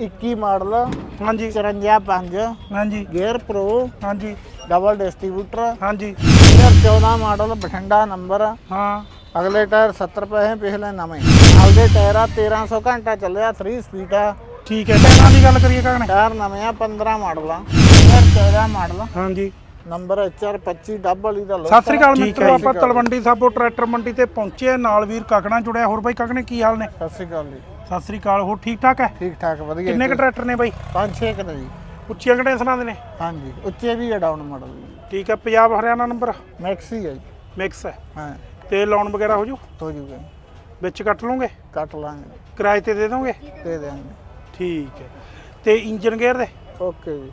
21 model ਹਾਂਜੀ। 54 ਹਾਂਜੀ। Gear pro ਹਾਂਜੀ। ਡਬਲ ਡਿਸਟ੍ਰੀਬਿਊਟਰ ਹਾਂਜੀ। 2014 ਮਾਡਲ ਬਠਿੰਡਾ ਨੰਬਰ। ਹਾਂ। ਅਗਲੇ ਟਾਇਰ 70 ਪੈਸੇ ਪਿਛਲੇ ਨਵੇਂ। ਆਪਦੇ ਟਾਇਰ ਆ 1300 ਘੰਟਾ ਚੱਲਿਆ 3 ਸਪੀਡ ਆ। ਠੀਕ ਹੈ ਟਾਇਰਾਂ ਦੀ ਗੱਲ ਕਰੀਏ ਕਾਗਣੇ ਟਾਇਰ ਨਵੇਂ ਆ 15 ਮਾਡਲ। ਆ 2014 ਮਾਡਲ। ਹਾਂਜੀ। ਨੰਬਰ HR25 ਡਬਲ ਇਹਦਾ ਲੋਕ ਸਤਿ ਸ੍ਰੀ ਅਕਾਲ ਮਿੱਤਰੋ ਹੈ। ਆਪਾਂ ਤਲਵੰਡੀ ਸਾਬੋ ਟਰੈਕਟਰ ਮੰਡੀ ਤੇ ਪਹੁੰਚੇ ਹਾਂ। ਨਾਲ ਵੀਰ ਕਾਕਣਾ ਜੁੜਿਆ ਹੋਰ ਬਾਈ ਕਾਕਣੇ ਕੀ ਹਾਲ ਨੇ? ਸਤਿ ਸ੍ਰੀ ਅਕਾਲ ਜੀ। ਸਤਿ ਸ੍ਰੀ ਅਕਾਲ ਹੋਰ ਠੀਕ ਠਾਕ ਹੈ? ਠੀਕ ਠਾਕ ਵਧੀਆ ਕਿੰਨੇ ਕ ਟਰੈਕਟਰ ਨੇ ਬਾਈ? ਪੰਜ ਛੇ ਕੁ ਨੇ ਜੀ। ਉੱਚੀਆਂ ਕੰਡੈਂਸਰਾਂ ਦੇ ਨੇ? ਹਾਂਜੀ ਉੱਚੇ ਵੀ ਆ ਡਾਊਨ ਮਾਡਲ ਠੀਕ ਹੈ ਪੰਜਾਬ ਹਰਿਆਣਾ ਨੰਬਰ ਮੈਕਸੀ ਹੈ ਜੀ। ਮਿਕਸ ਹੈ। ਹਾਂ। ਤੇ ਲੋਨ ਵਗੈਰਾ ਹੋ ਜੂ? ਹੋ ਜੂਗਾ ਵਿੱਚ ਕੱਟ ਲਓਗੇ? ਕੱਟ ਲਾਂਗੇ ਕਿਰਾਏ ਤੇ ਦੇ ਦੋਗੇ? ਦੇ ਦੇਵਾਂਗੇ ਠੀਕ ਹੈ। ਤੇ ਇੰਜਨ ਗੇਅਰ ਦੇ? ਓਕੇ ਜੀ।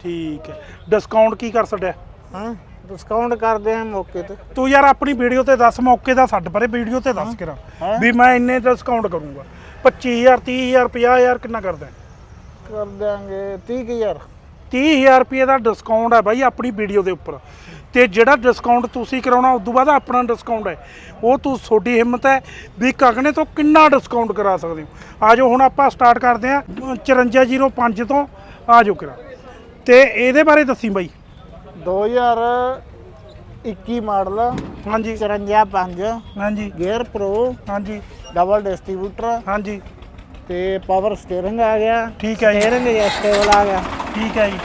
ਠੀਕ ਹੈ। ਡਿਸਕਾਊਂਟ ਕੀ ਕਰ ਛੱਡਿਆ? ਹਾਂ ਡਿਸਕਾਊਂਟ ਕਰਦੇ ਆ ਮੌਕੇ ਤੇ। ਤੂੰ ਯਾਰ ਆਪਣੀ ਵੀਡੀਓ ਤੇ ਦੱਸ ਮੌਕੇ ਦਾ ਛੱਡ ਪਰੇ ਵੀਡੀਓ ਤੇ ਦੱਸ ਕਿਰਾ। ਹੈਂ? ਵੀ ਮੈਂ ਇੰਨੇ ਡਿਸਕਾਊਂਟ ਕਰੂੰਗਾ। 25000 30000 50000 ਕਿੰਨਾ ਕਰਦਾ ਕਰ ਦਿਆਂਗੇ 30000 30000 ਰੁਪਏ ਦਾ ਡਿਸਕਾਊਂਟ ਹੈ ਬਾਈ ਆਪਣੀ ਵੀਡੀਓ ਦੇ ਉੱਪਰ। ਤੇ ਜਿਹੜਾ ਡਿਸਕਾਊਂਟ ਤੁਸੀਂ ਕਰਾਉਣਾ ਉਸ ਤੋਂ ਬਾਅਦ ਆਪਣਾ ਡਿਸਕਾਊਂਟ ਹੈ। ਉਹ ਤੂੰ ਤੁਹਾਡੀ ਹਿੰਮਤ ਹੈ ਵੀ ਕਗਨੇ ਤੋਂ ਕਿੰਨਾ ਡਿਸਕਾਊਂਟ ਕਰਾ ਸਕਦੇ ਹੋ। ਆਜੋ ਹੁਣ ਆਪਾਂ ਸਟਾਰਟ ਕਰਦੇ ਹਾਂ। 5405 ਤੋਂ ਆਜੋ ਕਰਾ। ਤੇ ਇਹਦੇ ਬਾਰੇ ਦੱਸੀ ਬਾਈ। 2021 ਮਾਡਲ ਹਾਂਜੀ। 54 ਹਾਂਜੀ। ਗੇਅਰ ਪ੍ਰੋ ਹਾਂਜੀ। Double distributor. ਹਾਂਜੀ। ਤੇ ਪਾਵਰ ਸਟੀਅਰਿੰਗ ਆ ਗਿਆ। ਠੀਕ ਹੈ ਜੀ। ਸਟੀਅਰਿੰਗ ਐਸਟੇਬਲ ਆ ਗਿਆ। ਠੀਕ ਹੈ ਜੀ।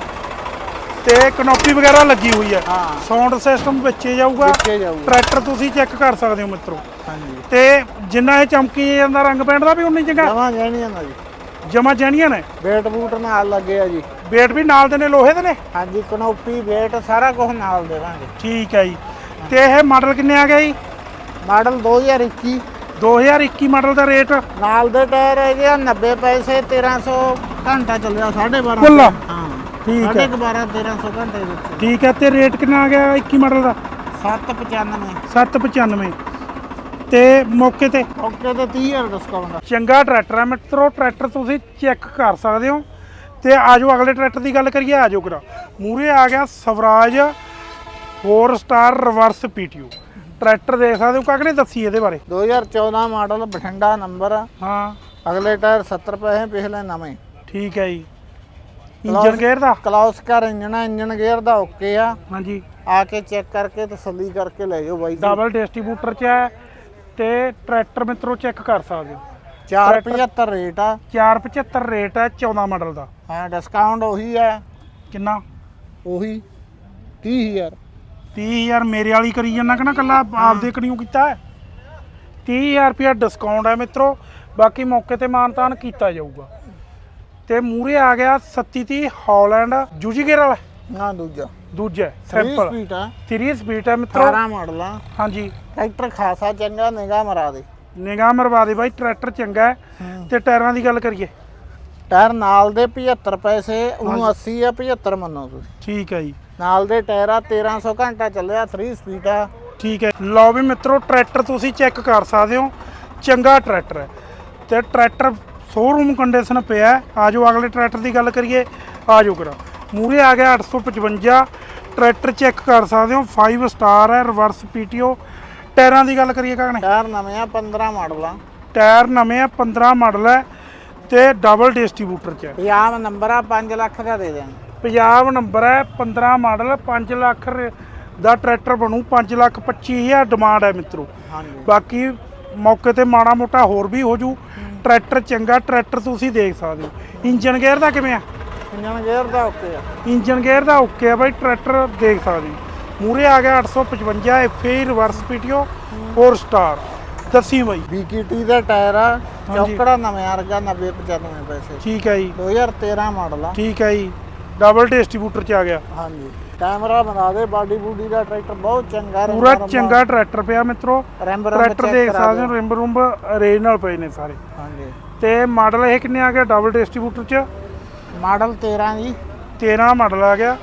ਤੇ ਕਨੋਪੀ ਵਗੈਰਾ ਲੱਗੀ ਹੋਈ ਹੈ। ਹਾਂ। ਸਾਊਂਡ ਸਿਸਟਮ ਵਿੱਚੇ ਜਾਊਗਾ। ਵਿੱਚੇ ਜਾਊਗਾ। ਟਰੈਕਟਰ ਤੁਸੀਂ ਚੈੱਕ ਕਰ ਸਕਦੇ ਹੋ ਮਿੱਤਰੋ। ਹਾਂਜੀ। ਤੇ ਜਿੰਨਾ ਇਹ ਚਮਕੀ ਜਾਂਦਾ ਰੰਗ ਪੈਂਟ ਦਾ ਵੀ ਉਨੀ ਚੰਗਾ? ਜਮਾ ਜਾਣੀਆਂ ਨਾ ਜੀ। ਜਮਾ ਜਾਣੀਆਂ ਨੇ? ਬੇਟ ਬੂਟ ਨਾਲ ਲੱਗੇ ਆ ਜੀ। ਵੇਟ ਵੀ ਨਾਲ ਦੇ ਨੇ ਲੋਹੇ ਦੇ ਨੇ? ਹਾਂਜੀ ਕਨੋਪੀ ਬੇਟ ਸਾਰਾ ਕੁਝ ਨਾਲ ਦੇਵਾਂਗੇ ਠੀਕ ਹੈ ਜੀ। ਤੇ ਇਹ ਮਾਡਲ ਕਿੰਨੇ ਆ ਗਿਆ ਜੀ? ਮਾਡਲ 2021 2021 ਮਾਡਲ ਦਾ ਰੇਟ। ਨਾਲ ਦੇ ਟਾਇਰ ਹੈਗੇ ਆ 90 ਪੈਸੇ 1300 ਘੰਟਾ ਚੱਲਿਆ 12.5 ਕੁੱਲ? ਹਾਂ। ਠੀਕ ਹੈ। 12.5 1300 ਘੰਟੇ ਵਿੱਚ। ਠੀਕ ਹੈ ਤੇ ਰੇਟ ਕਿੰਨਾ ਆ ਗਿਆ 21 ਮਾਡਲ ਦਾ? 795 795 ਤੇ ਮੌਕੇ ਤੇ? ਓਕੇ ਤੇ 30000 ਡਿਸਕਾਊਂਟ ਚੰਗਾ ਟਰੈਕਟਰ ਹੈ ਮਿੱਤਰੋ ਟਰੈਕਟਰ ਤੁਸੀਂ ਚੈੱਕ ਕਰ ਸਕਦੇ ਹੋ। ਤੇ ਆਜੋ ਅਗਲੇ ਟਰੈਕਟਰ ਦੀ ਗੱਲ ਕਰੀਏ ਆਜੋ ਕਰਾ। ਮੂਰੇ ਆ ਗਿਆ Swaraj 4 star reverse PTO. Tractor ਦੇਖ ਸਕਦੇ ਹੋ ਕਾਕਨੇ ਦੱਸੀ ਇਹਦੇ ਬਾਰੇ? 2014 ਮਾਡਲ ਬਠਿੰਡਾ ਨੰਬਰ। ਹਾਂ। ਅਗਲੇ ਟਾਇਰ 70 ਪੈਸੇ ਪਿਛਲੇ ਨਵੇਂ। ਠੀਕ ਹੈ ਜੀ। ਇੰਜਨ ਗੇਅਰ ਦਾ? ਕਲਾਉਸ ਕਰ ਇੰਜਨ ਆ ਇੰਜਨ ਗੇਅਰ ਦਾ ਓਕੇ ਆ। ਹਾਂਜੀ। ਆ ਕੇ ਚੈੱਕ ਕਰਕੇ ਤਸੱਲੀ ਕਰਕੇ ਲੈ ਜਾਓ ਬਾਈ ਜੀ। ਡਬਲ ਡਿਸਟ੍ਰੀਬਿਊਟਰ ਚ ਹੈ ਤੇ ਟਰੈਕਟਰ ਮਿੱਤਰੋ ਚੈੱਕ ਕਰ ਸਕਦੇ ਹੋ। 475 ਰੇਟ ਆ। 475 ਰੇਟ ਹੈ 14 ਮਾਡਲ ਦਾ। ਹਾਂ ਡਿਸਕਾਊਂਟ ਉਹੀ ਆ ਕਿੰਨਾ? ਉਹੀ 30000 30000 ਮੇਰੇ ਵਾਲੀ ਕਰੀ ਜਾਂਦਾ ਕਿ ਨਾ ਕੱਲਾ ਆਪਦੇ ਕਣੀਓ ਕੀਤਾ ਹੈ? 30000 ਰੁਪਇਆ ਡਿਸਕਾਊਂਟ ਹੈ ਮਿੱਤਰੋ ਬਾਕੀ ਮੌਕੇ ਤੇ ਮਾਨਤਾਨ ਕੀਤਾ ਜਾਊਗਾ। ਤੇ ਮੂਰੇ ਆ ਗਿਆ 3730 ਹਾਲੈਂਡ ਜੂਜੀ ਗੇਅਰ ਵਾਲਾ। ਨਾ ਦੂਜਾ। ਦੂਜਾ 3 ਸਿੰਪਲ ਸਪੀਡ ਆ। 3 ਸਪੀਡ ਹੈ ਮਿੱਤਰੋ। 18 ਮਾਡਲ ਆ। ਹਾਂਜੀ। ਟਰੈਕਟਰ ਖਾਸਾ ਚੰਗਾ ਨਿਗਾਹ ਮਰਾ ਦੇ। ਨਿਗਾਹ ਮਰਵਾ ਦੇ ਬਾਈ ਟਰੈਕਟਰ ਚੰਗਾ ਹੈ। ਤੇ ਟਾਇਰਾਂ ਦੀ ਗੱਲ ਕਰੀਏ। ਟਾਇਰ ਨਾਲ ਦੇ 75 ਪੈਸੇ ਉਹਨੂੰ 80 ਆ 75 ਮੰਨੋ ਤੁਸੀਂ। ਠੀਕ ਹੈ ਜੀ। ਨਾਲ ਦੇ ਟਾਇਰ ਆ 1300 ਘੰਟਾ ਚੱਲਿਆ 3 ਸਪੀਡ ਆ। ਠੀਕ ਹੈ। ਲਓ ਵੀ ਮਿੱਤਰੋ ਟਰੈਕਟਰ ਤੁਸੀਂ ਚੈੱਕ ਕਰ ਸਕਦੇ ਹੋ। ਚੰਗਾ ਟਰੈਕਟਰ ਹੈ। ਤੇ ਟਰੈਕਟਰ ਸ਼ੋਰੂਮ ਕੰਡੀਸ਼ਨ ਪਿਆ ਹੈ। ਆਜੋ ਅਗਲੇ ਟਰੈਕਟਰ ਦੀ ਗੱਲ ਕਰੀਏ। ਆਜੋ ਕਰਾ ਮੂਰੇ ਆ ਗਿਆ 855 ਟਰੈਕਟਰ ਚੈੱਕ ਕਰ ਸਕਦੇ ਹੋ। 5 ਸਟਾਰ ਹੈ ਰਿਵਰਸ ਪੀਟੀਓ ਟਾਇਰਾਂ ਦੀ ਗੱਲ ਕਰੀਏ ਕਾਹਨੇ? ਟਾਇਰ ਨਵੇਂ ਆ 15 ਮਾਡਲ ਆ। ਟਾਇਰ ਨਵੇਂ ਆ 15 ਮਾਡਲ ਹੈ ਤੇ ਡਬਲ ਡਿਸਟ੍ਰੀਬਿਊਟਰ ਚ ਹੈ। ਪੰਜਾਬ ਨੰਬਰ ਆ 5 ਲੱਖ ਦਾ ਦੇ ਦਿਆਂਗੇ ਪੰਜਾਬ ਨੰਬਰ ਹੈ 15 ਮਾਡਲ 5 ਲੱਖ ਰ- ਦਾ ਟਰੈਕਟਰ ਬਣੂ 5 ਲੱਖ 25 ਹਜ਼ਾਰ ਡਿਮਾਂਡ ਹੈ ਮਿੱਤਰੋ। ਹਾਂਜੀ। ਬਾਕੀ ਮੌਕੇ ਤੇ ਮਾੜਾ ਮੋਟਾ ਹੋਰ ਵੀ ਹੋ ਜੂ। ਟਰੈਕਟਰ ਚੰਗਾ ਟਰੈਕਟਰ ਤੁਸੀਂ ਦੇਖ ਸਕਦੇ ਹੋ। ਇੰਜਨ ਗੇਅਰ ਦਾ ਕਿਵੇਂ ਆ? ਇੰਜਨ ਗੇਅਰ ਦਾ ਓਕੇ ਆ। ਇੰਜਨ ਗੇਅਰ ਦਾ ਓਕੇ ਆ ਬਾਈ ਟਰੈਕਟਰ ਦੇਖ ਸਕਦੇ ਹੋ। ਮੂਰੇ ਆ ਗਿਆ 855 ਐਫਏ ਰਿਵਰਸ ਪੀਟੀਓ 4 ਸਟਾਰ ਦੱਸੀ ਬਾਈ। BKT ਦਾ ਟਾਇਰ ਆ ਹਾਂਜੀ। ਚੌਕੜਾ ਨਵੇਂ ਵਰਗਾ 90 95 ਪੈਸੇ। ਠੀਕ ਹੈ ਜੀ। 2013 ਮਾਡਲ ਆ। ਠੀਕ ਹੈ ਜੀ। ਡਬਲ ਡਿਸਟ੍ਰੀਬਿਊਟਰ ਚ ਆ ਗਿਆ। ਹਾਂਜੀ। ਕੈਮਰਾ ਬਣਾ ਦੇ ਬਾਡੀ ਬੂਡੀ ਦਾ ਟਰੈਕਟਰ ਬਹੁਤ ਚੰਗਾ ਪੂਰਾ ਚੰਗਾ ਟਰੈਕਟਰ ਪਿਆ ਮਿੱਤਰੋ। ਟਰੈਕਟਰ check ਦੇਖ ਕਰਾ ਸਕਦੇ ਹੋ ਰਿੰਬ ਰੁੰਬ ਰੇਜ ਨਾਲ ਪਏ ਨੇ ਸਾਰੇ। ਹਾਂਜੀ। ਤੇ ਮਾਡਲ ਇਹ ਕਿੰਨੇ ਆ ਗਿਆ ਡਬਲ ਡਿਸਟ੍ਰੀਬਿਊਟਰ ਚ? ਮਾਡਲ 13 ਜੀ। 13 ਮਾਡਲ ਆ ਗਿਆ।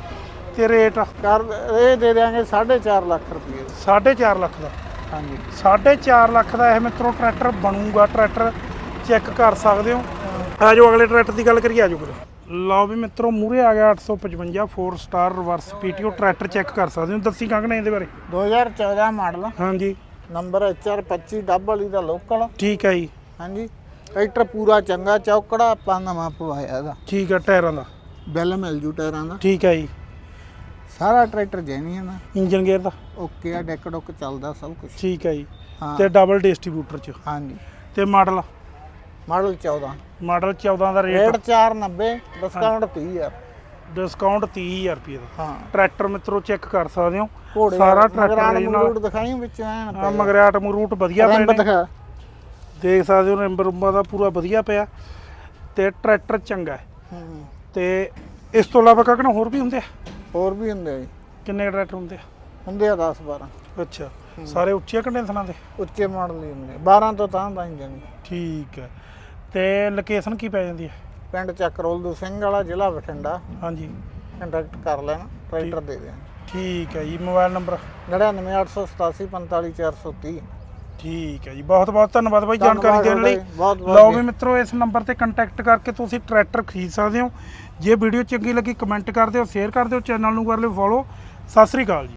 ਤੇ ਰੇਟ? ਕਰ ਇਹ ਦੇ ਦਿਆਂਗੇ 4.5 ਲੱਖ ਰੁਪਏ। 4.5 ਲੱਖ ਦਾ। ਹਾਂਜੀ। 4.5 ਲੱਖ ਦਾ ਇਹ ਮਿੱਤਰੋ ਟਰੈਕਟਰ ਬਣੂਗਾ। ਟਰੈਕਟਰ ਚੈੱਕ ਕਰ ਸਕਦੇ ਹੋ। ਆਜੋ ਅਗਲੇ ਟਰੈਕਟਰ ਦੀ ਗੱਲ ਕਰੀਏ ਆਜੋ ਕਰੋ ਲਓ ਵੀ ਮਿੱਤਰੋ ਮੂਰੇ ਆ ਗਿਆ 855 4 star reverse PTO tractor check ਕਰ ਸਕਦੇ ਹੋ। ਦੱਸੀ ਕੰਗਣੇ ਇਹਦੇ ਬਾਰੇ? 2014 ਮਾਡਲ ਹਾਂਜੀ। ਨੰਬਰ HR25 ਡਬਲ ਇਹਦਾ ਲੋਕਲ ਠੀਕ ਹੈ ਜੀ। ਹਾਂਜੀ। ਟਰੈਕਟਰ ਪੂਰਾ ਚੰਗਾ ਚੌਕੜਾ ਆਪਾਂ ਨਵਾਂ ਪਵਾਇਆ ਇਹਦਾ। ਠੀਕ ਹੈ ਟਾਇਰਾਂ ਦਾ। ਬਿੱਲ ਮਿਲ ਜੂ ਟਾਇਰਾਂ ਦਾ। ਠੀਕ ਹੈ ਜੀ। ਸਾਰਾ ਟਰੈਕਟਰ ਜੈਨੂਇਨ ਆ ਇੰਜਨ ਗੇਅਰ ਦਾ। ਓਕੇ ਆ ਡੈਕ ਡੁੱਕ ਚੱਲਦਾ ਸਭ ਕੁਝ ਠੀਕ ਹੈ ਜੀ। ਤੇ ਡਬਲ ਡਿਸਟ੍ਰੀਬਿਊਟਰ ਚ। ਹਾਂਜੀ। ਤੇ ਮਾਡਲ ਮਾਡਲ 14 ਮਾਡਲ 14 ਦਾ ਰੇਟ ਰੇਟ 490 ਡਿਸਕਾਊਂਟ 30 ਆ ਡਿਸਕਾਊਂਟ 30000 ਰੁਪਏ ਦਾ। ਹਾਂ। ਟਰੈਕਟਰ ਮਿੱਤਰੋ ਚੈੱਕ ਕਰ ਸਕਦੇ ਹੋ। ਘੋੜੇ ਸਾਰਾ ਟਰੈਕਟਰ ਨਾਲ ਮਰੂਟ ਦਿਖਾਈ ਵਿੱਚ ਐਨ ਆ ਮਗਰਾਟ ਮਰੂਟ ਵਧੀਆ ਪਏ ਨੇ। ਦਿਖਾ। ਦੇਖ ਸਕਦੇ ਹੋ ਰਿੰਬਰ ਰੁੰਬਾ ਦਾ ਪੂਰਾ ਵਧੀਆ ਪਿਆ। ਤੇ ਟਰੈਕਟਰ ਚੰਗਾ ਹੈ। ਹੂੰ। ਤੇ ਇਸ ਤੋਂ ਇਲਾਵਾ ਕਾਕਣ ਹੋਰ ਵੀ ਹੁੰਦੇ ਆ? ਹੋਰ ਵੀ ਹੁੰਦੇ ਆ ਜੀ। ਕਿੰਨੇ ਟਰੈਕਟਰ ਹੁੰਦੇ ਆ? ਹੁੰਦੇ ਆ 10 12 ਅੱਛਾ। ਸਾਰੇ ਉੱਚੀਆਂ ਕੰਡੈਂਸਰਾਂ ਦੇ? ਉੱਚੇ ਮਾਡਲ ਹੀ ਹੁੰਦੇ। 12 ਤੋਂ ਤਾਂ ਦਾ ਇੰਜਨ। ਠੀਕ ਹੈ। ਤੇ ਲੋਕੇਸ਼ਨ ਕੀ ਪੈ ਜਾਂਦੀ ਹੈ? ਪਿੰਡ ਚੱਕਰੋਲ ਸਿੰਘ ਵਾਲਾ ਜ਼ਿਲ੍ਹਾ ਬਠਿੰਡਾ। ਹਾਂਜੀ। ਕੰਟੈਕਟ ਕਰ ਲੈਣਾ ਟਰੈਕਟਰ ਦੇ ਦਿਆਂ ਠੀਕ ਹੈ ਜੀ ਮੋਬਾਈਲ ਨੰਬਰ? 99887 45430 ਠੀਕ ਹੈ ਜੀ ਬਹੁਤ ਬਹੁਤ ਧੰਨਵਾਦ ਬਾਈ ਜਾਣਕਾਰੀ ਦੇਣ ਲਈ। ਲਓ। ਵੀ ਮਿੱਤਰੋ ਇਸ ਨੰਬਰ ਤੇ ਕੰਟੈਕਟ ਕਰਕੇ ਤੁਸੀਂ ਟਰੈਕਟਰ ਖਰੀਦ ਸਕਦੇ ਹੋ। ਜੇ ਵੀਡੀਓ ਚੰਗੀ ਲੱਗੀ ਕਮੈਂਟ ਕਰ ਦਿਓ ਸ਼ੇਅਰ ਕਰ ਦਿਓ ਚੈਨਲ ਨੂੰ ਕਰ ਲਿਓ ਫੋਲੋ ਸਤਿ ਸ੍ਰੀ ਅਕਾਲ